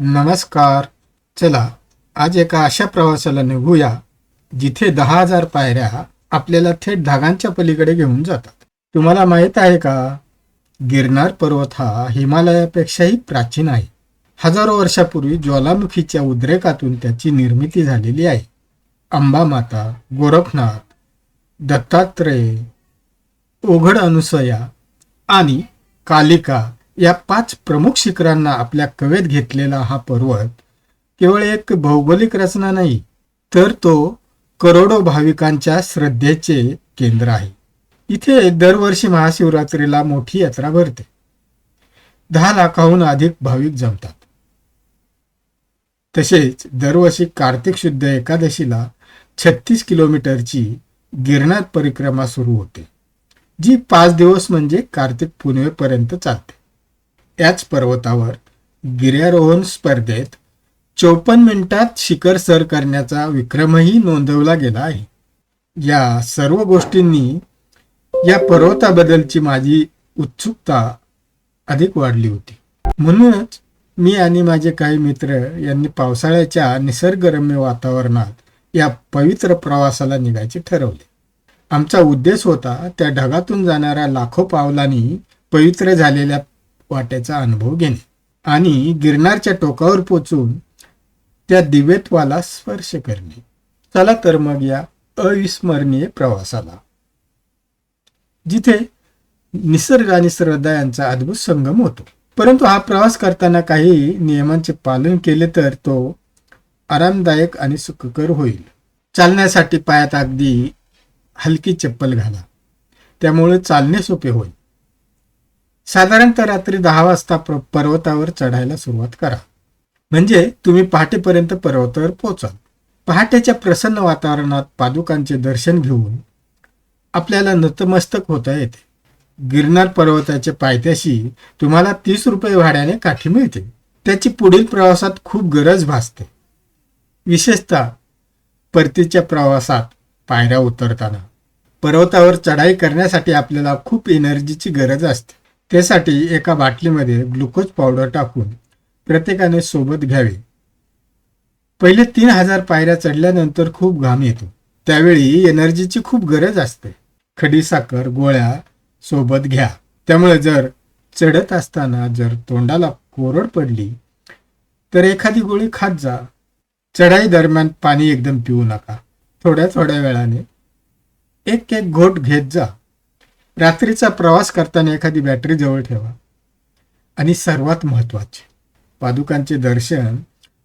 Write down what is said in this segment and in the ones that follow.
नमस्कार. चला आज एका अशा प्रवासाला निघूया जिथे दहा हजार पायऱ्या आपल्याला थेट धागांच्या पलीकडे घेऊन जातात. तुम्हाला माहीत आहे का? गिरनार पर्वत हा हिमालयापेक्षाही प्राचीन आहे. हजारो वर्षापूर्वी ज्वालामुखीच्या उद्रेकातून त्याची निर्मिती झालेली आहे. अंबामाता गोरखनाथ दत्तात्रेय ओघड अनुसया आणि कालिका या पाच प्रमुख शिखरांना आपल्या कवेत घेतलेला हा पर्वत केवळ एक भौगोलिक रचना नाही तर तो करोडो भाविकांच्या श्रद्धेचे केंद्र आहे. इथे दरवर्षी महाशिवरात्रीला मोठी यात्रा भरते. दहा लाखाहून अधिक भाविक जमतात. तसेच दरवर्षी कार्तिक शुद्ध एकादशीला छत्तीस किलोमीटरची गिरनार परिक्रमा सुरू होते जी पाच दिवस म्हणजे कार्तिक पूर्णिमेपर्यंत चालते. याच पर्वतावर गिर्यारोहण स्पर्धेत चौपन्न मिनिटात शिखर सर करण्याचा विक्रमही नोंदवला गेला आहे. या सर्व गोष्टींनी या पर्वताबद्दलची माझी उत्सुकता अधिक वाढली होती. म्हणूनच मी आणि माझे काही मित्र यांनी पावसाळ्याच्या निसर्गरम्य वातावरणात या पवित्र प्रवासाला निघायचे ठरवले. आमचा उद्देश होता त्या ढगातून जाणाऱ्या लाखो पावलांनी पवित्र झालेल्या वाट्याचा अनुभव घेणे आणि गिरनारच्या टोकावर पोचून त्या दिव्यत्वाला स्पर्श करणे. चला तर मग या अविस्मरणीय प्रवासाला. जिथे निसर्ग आणि श्रद्धा यांचा अद्भुत संगम होतो. परंतु हा प्रवास करताना काही नियमांचे पालन केले तर तो आरामदायक आणि सुखकर होईल. चालण्यासाठी पायात अगदी हलकी चप्पल घाला. त्यामुळे चालणे सोपे होईल. साधारणतः रात्री दहा वाजता पर्वतावर चढायला सुरुवात करा. म्हणजे तुम्ही पहाटेपर्यंत पर्वतावर पोचाल. पहाटेच्या प्रसन्न वातावरणात पादुकांचे दर्शन घेऊन आपल्याला नतमस्तक होता येते. गिरनार पर्वताच्या पायथ्याशी तुम्हाला तीस रुपये भाड्याने काठी मिळते त्याची पुढील प्रवासात खूप गरज भासते. विशेषतः परतीच्या प्रवासात पायऱ्या उतरताना. पर्वतावर चढाई करण्यासाठी आपल्याला खूप एनर्जीची गरज असते. त्यासाठी एका बाटलीमध्ये ग्लुकोज पावडर टाकून प्रत्येकाने सोबत घ्यावे. पहिले तीन हजार पायऱ्या चढल्यानंतर खूप घाम येतो. त्यावेळी एनर्जीची खूप गरज असते. खडीसाखर गोळ्या सोबत घ्या. त्यामुळे जर चढत असताना जर तोंडाला कोरड पडली तर एखादी गोळी खात जा. चढाई दरम्यान पाणी एकदम पिऊ नका. थोड्या थोड्या वेळाने एक एक घोट घेत जा. रात्रीचा प्रवास करताना एखादी बॅटरी जवळ ठेवा. आणि सर्वात महत्त्वाचे पादुकांचे दर्शन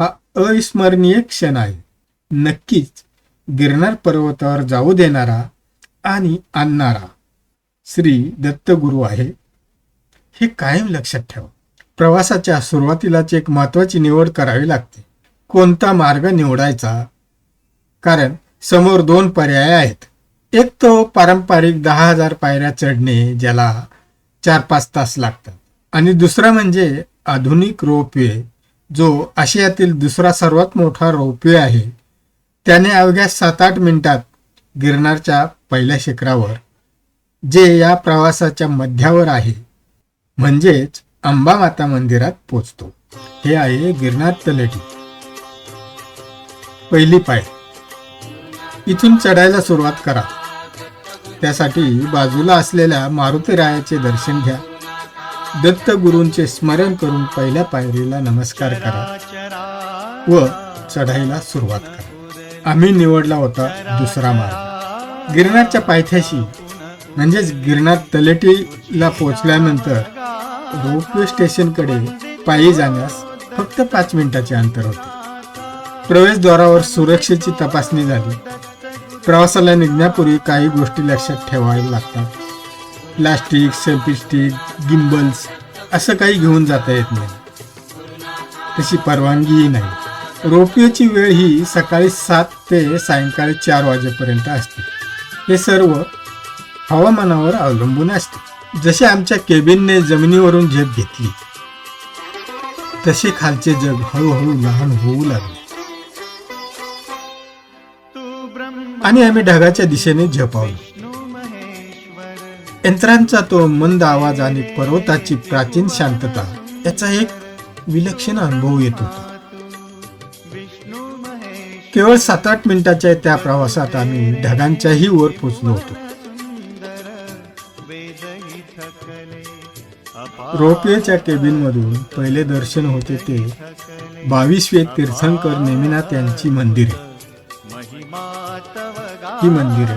हा अविस्मरणीय क्षण आहे. नक्कीच गिरनार पर्वतावर जाऊ देणारा आणि आणणारा श्री दत्तगुरु आहे. हे कायम लक्षात ठेवा. प्रवासाच्या सुरुवातीलाच एक महत्वाची निवड करावी लागते. कोणता मार्ग निवडायचा? कारण समोर दोन पर्याय आहेत. एक तो पारंपरिक दहा हजार पायऱ्या चढणे ज्याला चार पाच तास लागतात. आणि दुसरा म्हणजे आधुनिक रोपवे जो आशियातील दुसरा सर्वात मोठा रोपवे आहे. त्याने अवघ्या सात आठ मिनिटात गिरनारच्या पहिल्या शिखरावर जे या प्रवासाच्या मध्यावर आहे म्हणजेच अंबामाता मंदिरात पोचतो. हे आहे गिरनार तलेटी. पहिली पाय इथून चढायला सुरुवात करा. त्यासाठी बाजूला असलेल्या मारुती रायाचे दर्शन घ्या. दत्तगुरूंचे स्मरण करून पहिल्या पायरीला नमस्कार करा व चढाईला सुरुवात करा. आम्ही निवडला होता दुसरा मार्ग. गिरणारच्या पायथ्याशी म्हणजेच गिरणार तलेटीला पोचल्यानंतर रोपवे स्टेशनकडे पायी जाण्यास फक्त पाच मिनिटाचे अंतर होते. प्रवेशद्वारावर सुरक्षेची तपासणी झाली. प्रवासाला निघण्यापूर्वी काही गोष्टी लक्षात ठेवाव्या लागतात. प्लास्टिक सेल्फी स्टिक गिम्बल्स असं काही घेऊन जाता येत नाही. तशी परवानगीही नाही. रोपवेची वेळ ही सकाळी सात ते सायंकाळी चार वाजेपर्यंत असते. हे सर्व हवामानावर अवलंबून असते. जसे आमच्या केबिनने जमिनीवरून झेप घेतली तसे खालचे जग हळूहळू लहान होऊ लागले. आणि आम्ही ढगाच्या दिशेने झपावलो. यंत्रांचा तो मंद आवाज आणि पर्वताची प्राचीन शांतता याचा एक विलक्षण अनुभव येत होता. केवळ सात आठ मिनिटाच्या त्या प्रवासात आम्ही ढगांच्याही वर पोचलो होतो. रोपवेच्या केबिन मधून पहिले दर्शन होते ते बावीसवे तीर्थंकर नेमिनाथ यांची मंदिरे. ही मंदिरे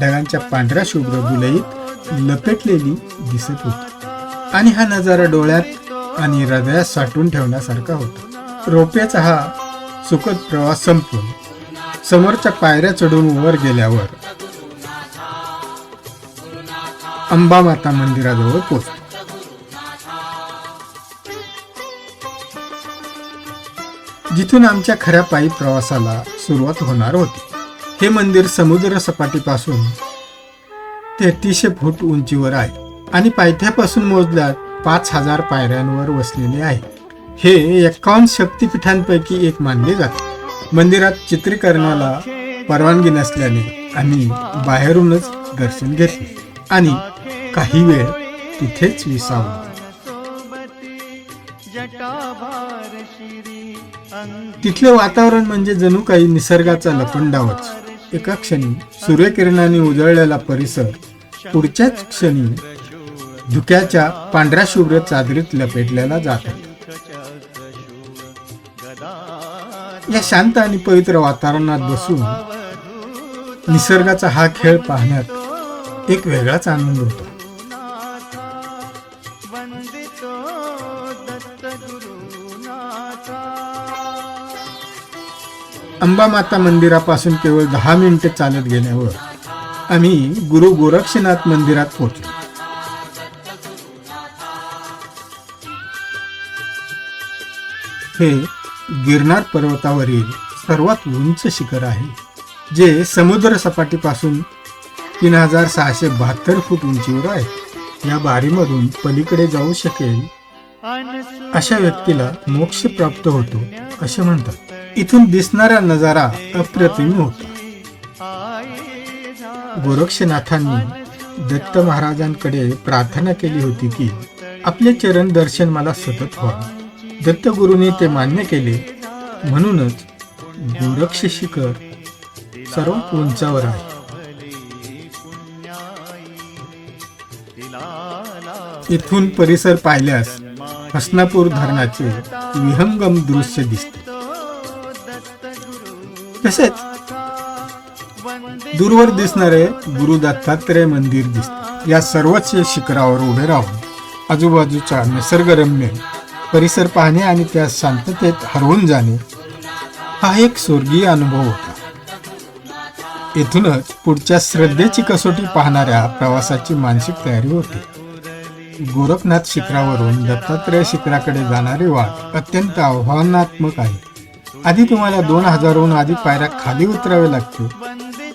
ढगांच्या पांढऱ्या शुभ्र बुलईत लपेटलेली दिसत होती. आणि हा नजारा डोळ्यात आणि हृदयात साठवून ठेवण्यासारखा होता. रोप्याचा हा सुखद प्रवास संपून समोरच्या पायऱ्या चढून वर गेल्यावर अंबा माता मंदिराजवळ पोहोचतो जिथून आमच्या खऱ्या पायी प्रवासाला सुरुवात होणार होती. हे मंदिर समुद्र सपाटीपासून तेहतीसशे फूट उंचीवर आहे आणि पायथ्यापासून मोजल्यात पाच हजार पायऱ्यांवर वसलेले आहे. हे एकावन्न शक्तिपीठांपैकी एक मानले जाते. मंदिरात चित्रीकरणाला परवानगी नसल्याने आम्ही बाहेरूनच दर्शन घेतले आणि काही वेळ तिथेच विसावलो. तिथले वातावरण म्हणजे जणू काही निसर्गाचा लपंडावच. एका क्षणी सूर्यकिरणाने उजळलेला परिसर पुढच्याच क्षणी धुक्याच्या पांढऱ्या शुभ्र चादरीत लपेटलेला जात. या शांत आणि पवित्र वातावरणात बसून निसर्गाचा हा खेळ पाहण्यात एक वेगळाच आनंद होता. अंबा माता मंदिरापासून केवळ दहा मिनिटे चालत गेल्यावर आम्ही गुरु गोरक्षनाथ मंदिरात पोहोचलो. हे गिरनार पर्वतावरील सर्वात उंच शिखर आहे जे समुद्र सपाटीपासून तीन हजार सहाशे बहात्तर फूट उंचीवर आहे. या बारीमधून पलीकडे जाऊ शकेल अशा व्यक्तीला मोक्ष प्राप्त होतो असे म्हणतात. इथून दिसणारा नजारा अप्रतिम होता. गोरक्षनाथांनी दत्त महाराजांकडे प्रार्थना केली होती की आपले चरण दर्शन मला सतत व्हावे दत्तगुरूंनी ते मान्य केले. म्हणूनच गोरक्ष शिखर सर्व उंचावर आहे. इथून परिसर पाहिल्यास हसनापूर धरणाचे विहंगम दृश्य दिसते. तसेच दूरवर दिसणारे गुरु दत्तात्रय मंदिर दिसते. या सर्वच शिखरावर उभे राहून आजूबाजूचा निसर्गरम्य परिसर पाहणे आणि त्या शांततेत हरवून जाणे हा एक स्वर्गीय अनुभव होता. येथूनच पुढच्या श्रद्धेची कसोटी पाहणाऱ्या प्रवासाची मानसिक तयारी होती. गोरखनाथ शिखरावरून दत्तात्रय शिखराकडे जाणारी वाट अत्यंत आव्हानात्मक आहे आधी तुम्हाला दोन हजारहून अधिक पायऱ्या खाली उतराव्या लागतील.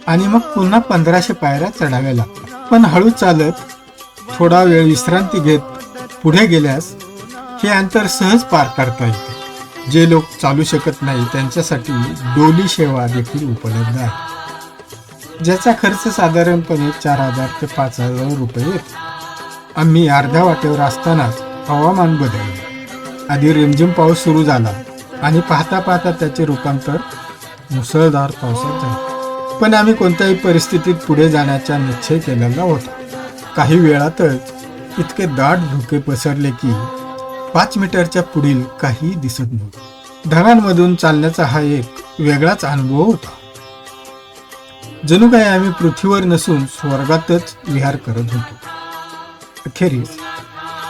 आणि मग पुन्हा पंधराशे पायऱ्या चढाव्या लागतात पण हळू चालत थोडा वेळ विश्रांती घेत पुढे गेल्यास हे अंतर सहज पार करता येते. जे लोक चालू शकत नाही त्यांच्यासाठी डोली सेवा देखील उपलब्ध आहे. ज्याचा खर्च साधारणपणे चार हजार ते पाच हजार रुपये येतो. आम्ही अर्ध्या वाटेवर असतानाच हवामान बदलले. आधी रिमझिम पाऊस सुरू झाला. आणि पाहता पाहता त्याचे रूपांतर मुसळधार पावसात झाले. पण आम्ही कोणत्याही परिस्थितीत पुढे जाण्याचा निश्चय केलेला होता. काही वेळातच इतके दाट धुके पसरले की पाच मीटरच्या पुढील काही दिसत नव्हते. ढगांमधून चालण्याचा हा एक वेगळाच अनुभव होता. जणू काही आम्ही पृथ्वीवर नसून स्वर्गातच विहार करत होतो. अखेरीस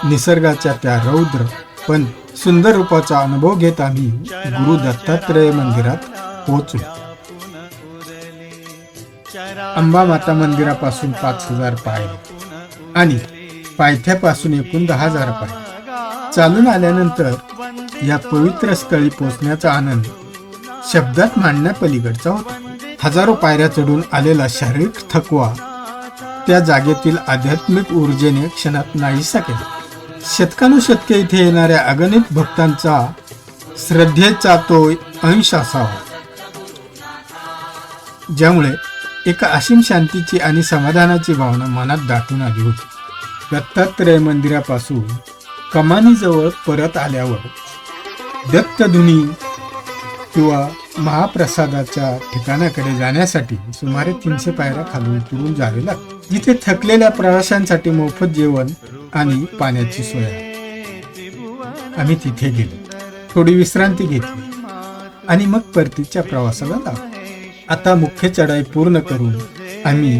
निसर्गाच्या त्या रौद्र पण सुंदर रूपाचा अनुभव घेत आम्ही गुरु दत्तात्रय मंदिरात पोहोचलो. अंबा माता मंदिरापासून पाच हजार पाय आणि पायथ्यापासून एकूण दहा हजार पाय. चालून आल्यानंतर या पवित्र स्थळी पोहोचण्याचा आनंद शब्दात मांडण्यापलीकडचा होता. हजारो पायऱ्या चढून आलेला शारीरिक थकवा त्या जागेतील आध्यात्मिक ऊर्जेने क्षणात नाहीसा केला. शतकानुशतके इथे येणाऱ्या अगणित भक्तांचा श्रद्धेचा तो अंश असावा. ज्यामुळे एका असीम शांतीची आणि समाधानाची भावना मनात दाटून आली होती. दत्तात्रय मंदिरापासून कमानीजवळ परत आल्यावर दत्तधुनी किंवा महाप्रसादाच्या ठिकाणाकडे जाण्यासाठी सुमारे तीनशे पायऱ्या खाली उतरून जावे लागते जिथे थकलेल्या प्रवाशांसाठी मोफत जेवण आणि पाण्याची सोय. आहे आम्ही तिथे गेलो. थोडी विश्रांती घेतली. आणि मग परतीच्या प्रवासाला लागलो आता मुख्य चढाई पूर्ण करून आम्ही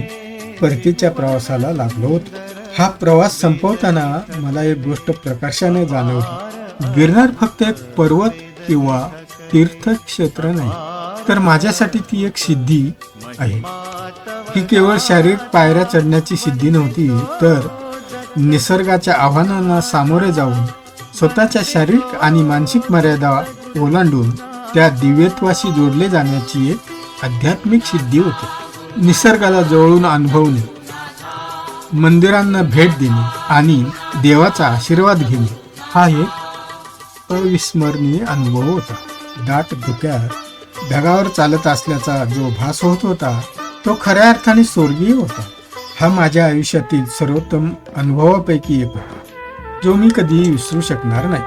परतीच्या प्रवासाला लागलो होतो. हा प्रवास संपवताना मला एक गोष्ट प्रकाशाने जाणवली. गिरनार फक्त एक पर्वत किंवा तीर्थक्षेत्र नाही तर माझ्यासाठी ती एक सिद्धी आहे. ही केवळ शारीरिक पायऱ्या चढण्याची सिद्धी नव्हती तर निसर्गाच्या आव्हानांना सामोरे जाऊन स्वतःच्या शारीरिक आणि मानसिक मर्यादा ओलांडून त्या दिव्यत्वाशी जोडले जाण्याची एक आध्यात्मिक सिद्धी होती. निसर्गाला जवळून अनुभवणे मंदिरांना भेट देणे आणि देवाचा आशीर्वाद घेणे हा एक अविस्मरणीय अनुभव होता. दाट धुक्यात ढगावर चालत असल्याचा जो भास होत होता तो खऱ्या अर्थाने स्वर्गीय होता. हा माझ्या आयुष्यातील सर्वोत्तम अनुभवापैकी एक होता जो मी कधीही विसरू शकणार नाही.